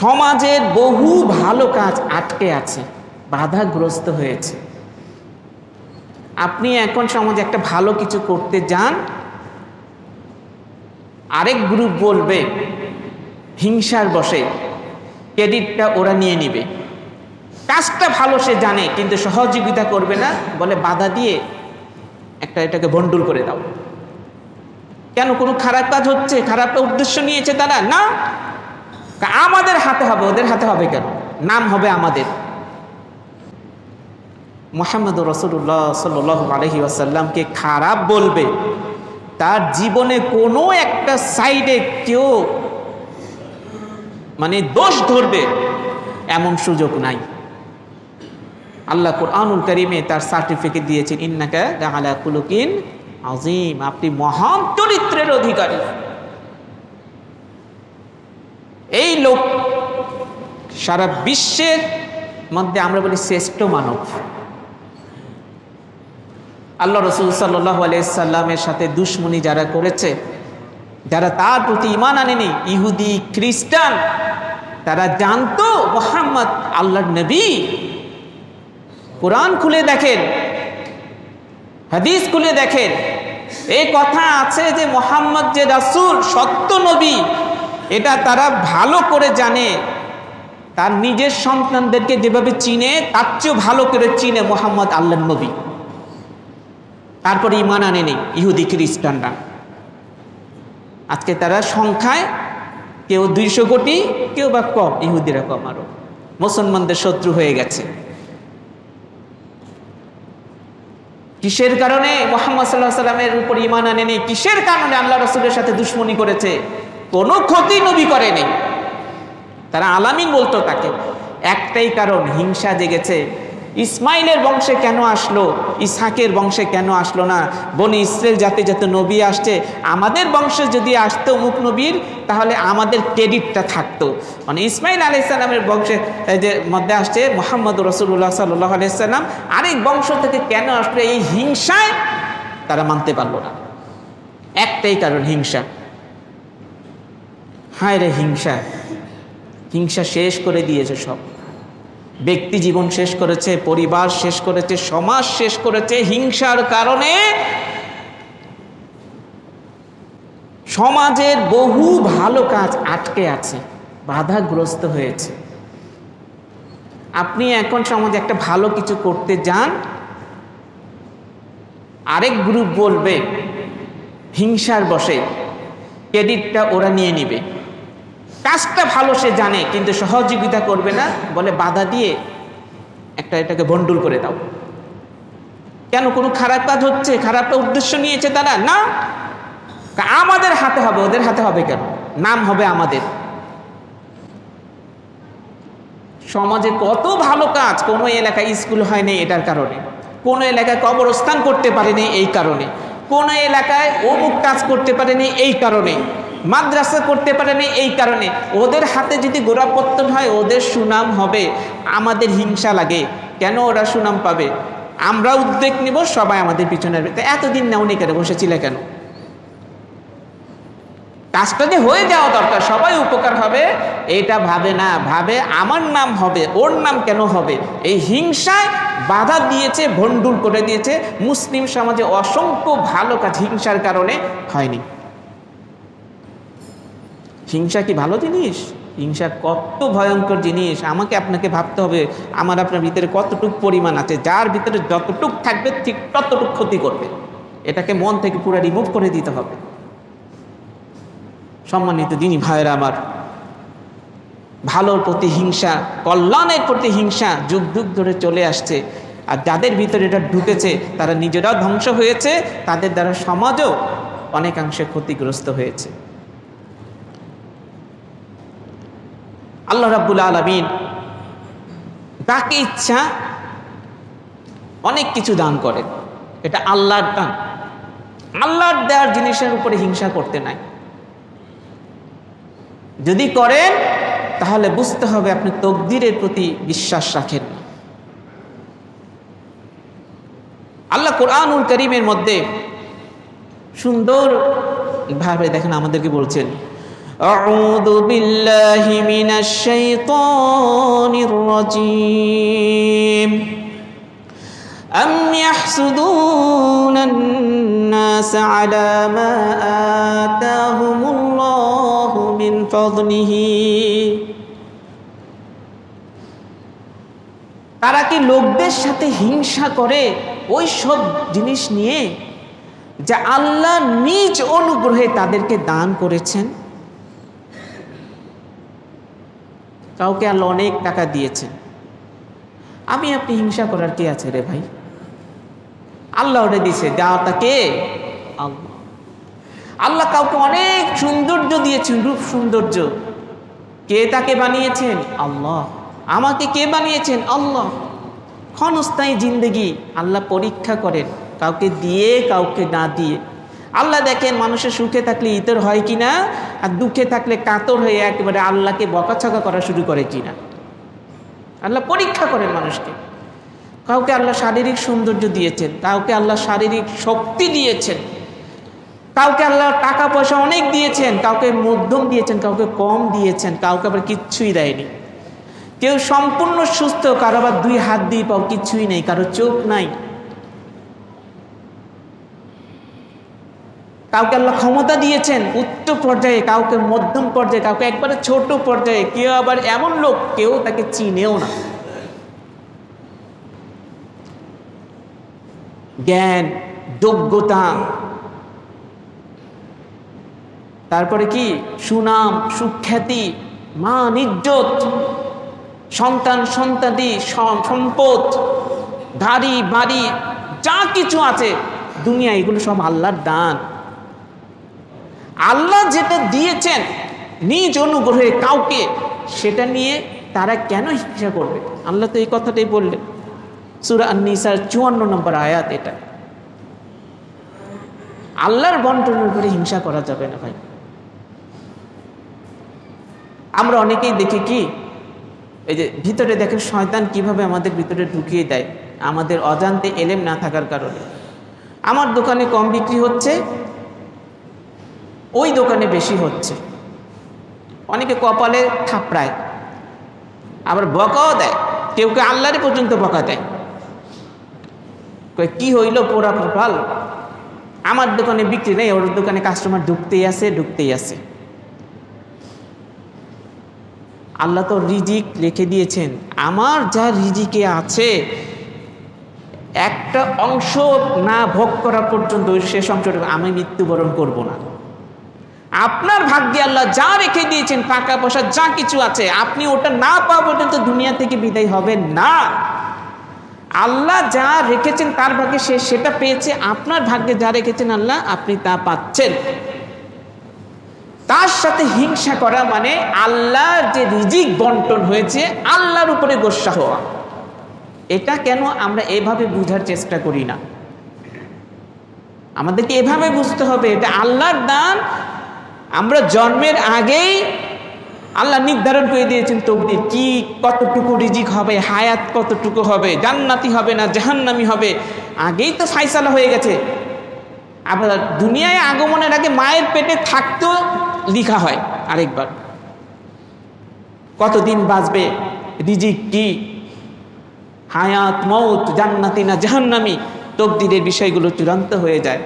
সমাজের বহু ভালো কাজ আটকে আছে, বাধাগ্রস্ত হয়েছে। আপনি এখন সমাজে একটা ভালো কিছু করতে যান, আরেক গ্রুপ বলবে, হিংসার বসে, ক্রেডিটটা ওরা নিয়ে নিবে। কাজটা ভালো সে জানে, কিন্তু সহযোগিতা করবে না, বলে বাধা দিয়ে একটা এটাকে ভন্ডুল করে দাও। কেন কোনো খারাপ কাজ হচ্ছে? খারাপটা উদ্দেশ্য নিয়েছে তারা? না। আমাদের হাতে হবে, ওদের হাতে হবে কেন? নাম হবে আমাদের। মোহাম্মদ রসুল্লাহ সাল আলহি আসাল্লামকে খারাপ বলবে। তার জীবনে কোনো একটা সাইডে কেউ মানে দোষ ধরবে, এমন সুযোগ নাই। আল্লাহ কোরআনুল করিমে তার সার্টিফিকেট দিয়েছেন, ইন্নাকা আলা কুলুকিন আজিম আপনি মহান চরিত্রের অধিকারী। এই লোক সারা বিশ্বের মধ্যে আমরা বলি শ্রেষ্ঠ মানব। আল্লাহ রসুল সাল্লাহ আলাইসাল্লামের সাথে দুশ্মনী যারা করেছে, যারা তার প্রতি ইমান আনেনি, ইহুদি, খ্রিস্টান, তারা জানতো মোহাম্মদ আল্লাহর নবী। কোরআন খুলে দেখেন, হাদিস খুলে দেখেন, এই কথা আছে যে মোহাম্মদ যে রাসুল, সত্য নবী এটা তারা ভালো করে জানে। তার নিজের সন্তানদেরকে যেভাবে চিনে, তার চেয়েও ভালো করে চিনে মোহাম্মদ আল্লাহ নবী। তারপরে ইমান আনে নেই, ইহুদি খ্রিস্টানরা। আজকে তারা সংখ্যায় কেউ দুইশো কোটি, কেউ বা কম, ইহুদিরা কম আরও। মুসলমানদের শত্রু হয়ে গেছে। কিসের কারণে? মোহাম্মদ সাল্লাহ সাল্লামের উপর ইমান আনে নেই। কিসের কারণে? আল্লাহ রসুলের সাথে দুশ্মনী করেছে। কোনো ক্ষতি নবী করেনি তারা আলামিন বলতো তাকে, একটাই কারণ, হিংসা জেগেছে। ইসমাইলের বংশে কেন আসলো? ইসাকের বংশে কেন আসলো না? বনি ইসরায়েল জাতি যাতে নবী আসছে, আমাদের বংশে যদি আসতো মুখ নবীর, তাহলে আমাদের ক্রেডিটটা থাকতো। মানে ইসমাইল আলি বংশে যে মধ্যে আসছে মোহাম্মদ রসুল্লাহ সাল্লাহ আলাইসাল্লাম আরেক বংশ থেকে কেন আসলো এই হিংসায়, তারা মানতে পারল না। একটাই কারণ, হিংসা। হায় রে হিংসা। হিংসা শেষ করে দিয়েছে সব। ব্যক্তি জীবন শেষ করেছে, পরিবার শেষ করেছে, সমাজ শেষ করেছে, হিংসার কারণে সমাজের বহু ভালো কাজ আটকে আছে, বাধাগ্রস্ত হয়েছে। আপনি এখন সমাজে একটা ভালো কিছু করতে যান, আরেক গ্রুপ বলবে, হিংসার বসে ক্রেডিটটা ওরা নিয়ে নিবে। কাজটা ভালো সে জানে, কিন্তু সহযোগিতা করবে না, বলে বাধা দিয়ে একটা এটাকে ভন্ডুল করে দাও। কেন? কোনো খারাপ কাজ হচ্ছে? খারাপ উদ্দেশ্য নিয়েছে তারা? না। আমাদের হাতে হবে, ওদের হাতে হবে কেন? নাম হবে আমাদের। সমাজে কত ভালো কাজ, কোনো এলাকায় স্কুল হয়নি এটার কারণে। কোনো এলাকায় কবরস্থান করতে পারেনি এই কারণে। কোনো এলাকায় অমুক কাজ করতে পারেনি এই কারণে। মাদ্রাসা করতে পারেনি এই কারণে। ওদের হাতে যদি গোড়াপত্তন হয়, ওদের সুনাম হবে, আমাদের হিংসা লাগে। কেন ওরা সুনাম পাবে? আমরা উদ্বেগ নিব, সবাই আমাদের পিছনের এতদিন না উনি কেন বসেছিলে কেন? কাজটা যে হয়ে যাওয়া দরকার, সবাই উপকার হবে, এটা ভাবে না। ভাবে আমার নাম হবে, ওর নাম কেন হবে? এই হিংসায় বাধা দিয়েছে, ভণ্ডুল করে দিয়েছে। মুসলিম সমাজে অসংখ্য ভালো কাজ হিংসার কারণে হয়নি। হিংসা কি ভালো জিনিস? হিংসা কত ভয়ঙ্কর জিনিস। আমাকে আপনাকে ভাবতে হবে, আমার আপনার ভিতরে কতটুক পরিমাণ আছে, যার ভিতরে যতটুক থাকবে ঠিক ততটুক ক্ষতি করবে। এটাকে মন থেকে পুরো রিমুভ করে দিতে হবে। সম্মানিত দিনী ভাইয়েরা আমার, ভালোর প্রতি হিংসা, কল্যাণের প্রতি হিংসা যুগ যুগ ধরে চলে আসছে। আর যাদের ভিতরে এটা ঢুকেছে, তারা নিজেরাও ধ্বংস হয়েছে, তাদের দ্বারা সমাজও অনেকাংশে ক্ষতিগ্রস্ত হয়েছে। আল্লাহ রাব্বুল আলমিন তাকে ইচ্ছা অনেক কিছু দান করেন। এটা আল্লাহর দান। আল্লাহর দেওয়ার জিনিসের উপরে হিংসা করতে নাই। যদি করেন, তাহলে বুঝতে হবে আপনি তকদিরের প্রতি বিশ্বাস রাখেন আল্লাহ কোরআনুল করিমের মধ্যে সুন্দর ভাবে দেখেন আমাদেরকে বলছেন أعوذ بالله من الشيطان الرجيم أم يحسدون الناس على ما آتاهم الله من فضله তারা কি লোকদের সাথে হিংসা করে ওই সব জিনিস নিয়ে যা আল্লাহ নিজ অনুগ্রহে তাদেরকে দান করেছেন কাউকে আল্লাহ অনেক টাকা দিয়েছেন। আমি আপনি হিংসা করার কি আছে রে ভাই? আল্লাহ ওটা দিছে দেওয়াটা কে? আল্লাহ। আল্লাহ কাউকে অনেক সৌন্দর্য দিয়েছেন, রূপ সৌন্দর্য। কে তাকে বানিয়েছেন? আল্লাহ। আমাকে কে বানিয়েছেন? আল্লাহ। ক্ষণস্থায়ী জিন্দগি আল্লাহ পরীক্ষা করেন, কাউকে দিয়ে, কাউকে না দিয়ে। আল্লাহ দেখেন মানুষের সুখে থাকলে ইতর হয় কি না? আর দুঃখে থাকলে কাতর হয়ে একেবারে আল্লাহকে বকাছকা করা শুরু করে কি না? আল্লাহ পরীক্ষা করেন মানুষকে। কাউকে আল্লাহ শারীরিক সৌন্দর্য দিয়েছেন, কাউকে আল্লাহ শারীরিক শক্তি দিয়েছেন, কাউকে আল্লাহ টাকা পয়সা অনেক দিয়েছেন, কাউকে মধ্যম দিয়েছেন, কাউকে কম দিয়েছেন, কাউকে আবার কিচ্ছুই দেয়নি। কেউ সম্পূর্ণ সুস্থ, কারও আবার দুই হাত দিয়ে পাও কিচ্ছুই নেই, কারও চোখ নাই। কাউকে আল্লাহ ক্ষমতা দিয়েছেন, উচ্চ পর্যায়ে কাউকে মধ্যম পর্যায়ে, কাউকে একবারে ছোট পর্যায়ে, কেউ আবার এমন লোক, কেউ তাকে চিনেও না। জ্ঞান, যোগ্যতা। তারপরে কি? সুনাম, সুখ্যাতি, মান, ইজ্জত। সন্তান সন্তাদি সম- সম্পদ গাড়ি বাড়ি, যা কিছু আছে, দুনিয়া, এগুলো সব আল্লাহর দান। আল্লাহ যেটা দিয়েছেন নিজ অনুগ্রহে কাউকে, সেটা নিয়ে তারা কেন হিংসা করবে? আল্লাহ তো এই কথাটাই বললেন। সুরা চুয়ান্ন নম্বর আয়াত এটা। আল্লাহর বন্টনের উপরে হিংসা করা যাবে না ভাই। আমরা অনেকেই দেখি কি, এই যে ভিতরে দেখেন শয়তান কীভাবে আমাদের ভিতরে ঢুকিয়ে দেয়, আমাদের অজান্তে এলেম না থাকার কারণে। আমার দোকানে কম বিক্রি হচ্ছে ওই দোকানে বেশি হচ্ছে। অনেকে কপালে থাপড়ায়, আবার বকাও দেয়। কেউ কেউ আল্লাহরে পর্যন্ত বকা দেয়। কি হইল পোড়া কপাল? আমার দোকানে বিক্রি নেই, ওর দোকানে কাস্টমার ঢুকতেই আছে ঢুকতেই আছে। আল্লাহ তো রিজিক লিখে দিয়েছেন। আমার যা রিজিকে আছে, একটা অংশ না ভোগ করা পর্যন্ত শেষ অংশটা আমি মৃত্যুবরণ করব না। আপনার ভাগ্যে আল্লাহ যা রেখে দিয়েছেন, টাকা পয়সা, যা কিছু আছে, আপনি ওটা না পাওয়া পর্যন্ত দুনিয়া থেকে বিদায় হবেন না। আল্লাহ যা রেখেছেন, তার ভাগ্যে সে সেটা পেয়েছে, আপনার ভাগ্যে যা রেখেছেন আল্লাহ, আপনি তা পাচ্ছেন। তার সাথে হিংসা করা মানে আল্লাহর যে রিজিক বন্টন হয়েছে, আল্লাহর উপরে গোসা হওয়া। এটা কেন আমরা এভাবে বুঝার চেষ্টা করি না? আমাদেরকে এভাবে বুঝতে হবে, এটা আল্লাহর দান আমরা জন্মের আগেই আল্লাহ নির্ধারণ করে দিয়েছেন তকদির, কি কতটুকু রিজিক হবে, হায়াত কতটুকু হবে, জান্নাতি হবে না জাহান্নামি হবে, আগেই তো ফাইসালা হয়ে গেছে। আবার দুনিয়ায় আগমনের আগে মায়ের পেটে থাকতেও লিখা হয় আরেকবার। কতদিন বাঁচবে, রিজিক কি? হায়াত মৌত জান্নাতি না জাহান্নামি? তকদিরের বিষয়গুলো চূড়ান্ত হয়ে যায়।